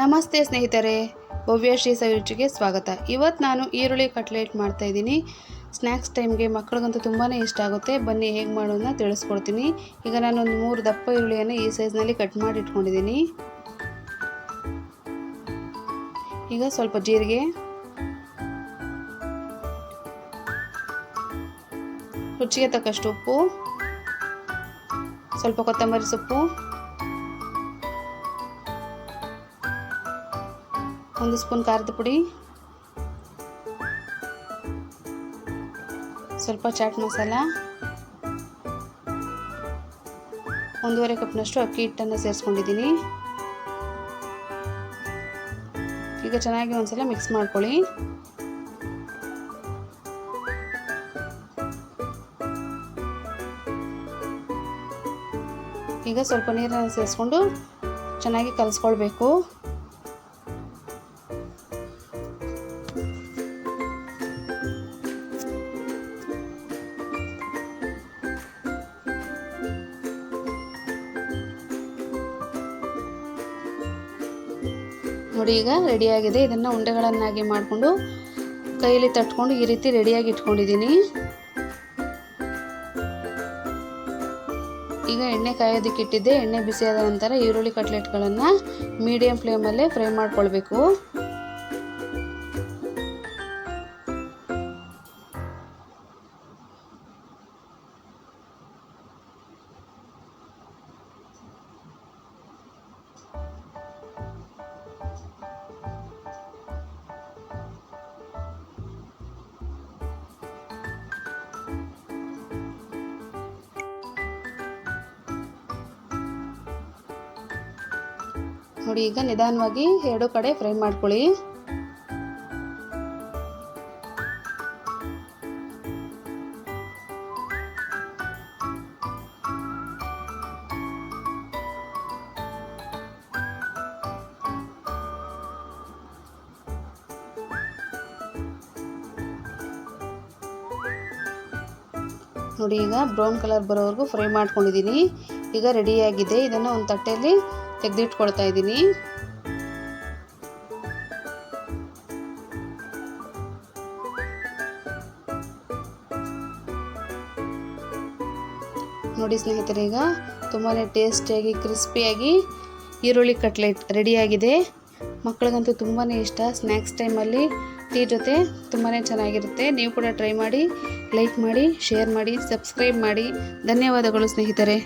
ನಮಸ್ತೆ ಸ್ನೇಹಿತರೆ ಭವ್ಯಶ್ರೀ ಸವಿರುಚಿಗೆ ಸ್ವಾಗತ. ಇವತ್ತು ನಾನು ಈರುಳ್ಳಿ ಕಟ್ಲೆಟ್ ಮಾಡ್ತಾ ಇದ್ದೀನಿ. ಸ್ನ್ಯಾಕ್ಸ್ ಟೈಮ್ಗೆ ಮಕ್ಕಳಿಗಂತೂ ತುಂಬಾ ಇಷ್ಟ ಆಗುತ್ತೆ. ಬನ್ನಿ ಹೇಗೆ ಮಾಡೋದನ್ನ ತಿಳಿಸ್ಕೊಡ್ತೀನಿ. ಈಗ ನಾನು ಒಂದು ಮೂರು ದಪ್ಪ ಈರುಳ್ಳಿಯನ್ನು ಈ ಸೈಜ್ನಲ್ಲಿ ಕಟ್ ಮಾಡಿ ಇಟ್ಕೊಂಡಿದ್ದೀನಿ ಈಗ ಸ್ವಲ್ಪ ಜೀರಿಗೆ. ರುಚಿಗೆ ತಕ್ಕಷ್ಟು ಉಪ್ಪು. ಸ್ವಲ್ಪ ಕೊತ್ತಂಬರಿ ಸೊಪ್ಪು. ಒಂದು ಸ್ಪೂನ್ ಖಾರದ ಪುಡಿ. ಸ್ವಲ್ಪ ಚಾಟ್ ಮಸಾಲ. ಒಂದೂವರೆ ಕಪ್ನಷ್ಟು ಅಕ್ಕಿ ಹಿಟ್ಟನ್ನು ಸೇರಿಸ್ಕೊಂಡಿದ್ದೀನಿ. ಈಗ ಚೆನ್ನಾಗಿ ಒಂದ್ಸಲ ಮಿಕ್ಸ್ ಮಾಡ್ಕೊಳ್ಳಿ. ಈಗ ಸ್ವಲ್ಪ ನೀರನ್ನು ಸೇರಿಸ್ಕೊಂಡು ಚೆನ್ನಾಗಿ ಕಲಿಸ್ಕೊಳ್ಬೇಕು. ನೋಡಿ ಈಗ ರೆಡಿಯಾಗಿದೆ. ಇದನ್ನು ಉಂಡೆಗಳನ್ನಾಗಿ ಮಾಡಿಕೊಂಡು ಕೈಯಲ್ಲಿ ತಟ್ಕೊಂಡು ಈ ರೀತಿ ರೆಡಿಯಾಗಿ ಇಟ್ಕೊಂಡಿದ್ದೀನಿ. ಈಗ ಎಣ್ಣೆ ಕಾಯೋದಕ್ಕೆ ಇಟ್ಟಿದ್ದೆ. ಎಣ್ಣೆ ಬಿಸಿಯಾದ ನಂತರ ಈರುಳ್ಳಿ ಕಟ್ಲೆಟ್ಗಳನ್ನು ಮೀಡಿಯಂ ಫ್ಲೇಮಲ್ಲೇ ಫ್ರೈ ಮಾಡ್ಕೊಳ್ಬೇಕು. ನೋಡಿ ಈಗ ನಿಧಾನವಾಗಿ ಎರಡು ಕಡೆ ಫ್ರೈ ಮಾಡ್ಕೊಳ್ಳಿ. ನೋಡಿ ಈಗ ಬ್ರೌನ್ ಕಲರ್ ಬರೋವರೆಗೂ ಫ್ರೈ ಮಾಡ್ಕೊಂಡಿದ್ದೀನಿ. ಈಗ ರೆಡಿಯಾಗಿದೆ ಇದನ್ನು ಒಂದು ತಟ್ಟೆಯಲ್ಲಿ ತೆಗೆದಿಟ್ಕೊಳ್ತಾ ಇದ್ದೀನಿ. ನೋಡಿ ಸ್ನೇಹಿತರೆ, ಈಗ ತುಂಬಾ ಟೇಸ್ಟಿಯಾಗಿ ಕ್ರಿಸ್ಪಿಯಾಗಿ ಈರುಳ್ಳಿ ಕಟ್ಲೆಟ್ ರೆಡಿಯಾಗಿದೆ ಮಕ್ಕಳಿಗಂತೂ ತುಂಬಾ ಇಷ್ಟ. ಸ್ನ್ಯಾಕ್ಸ್ ಟೈಮಲ್ಲಿ ಟೀ ಜೊತೆ ತುಂಬಾ ಚೆನ್ನಾಗಿರುತ್ತೆ. ನೀವು ಕೂಡ ಟ್ರೈ ಮಾಡಿ ಲೈಕ್ ಮಾಡಿ ಶೇರ್ ಮಾಡಿ ಸಬ್ಸ್ಕ್ರೈಬ್ ಮಾಡಿ. ಧನ್ಯವಾದಗಳು ಸ್ನೇಹಿತರೆ.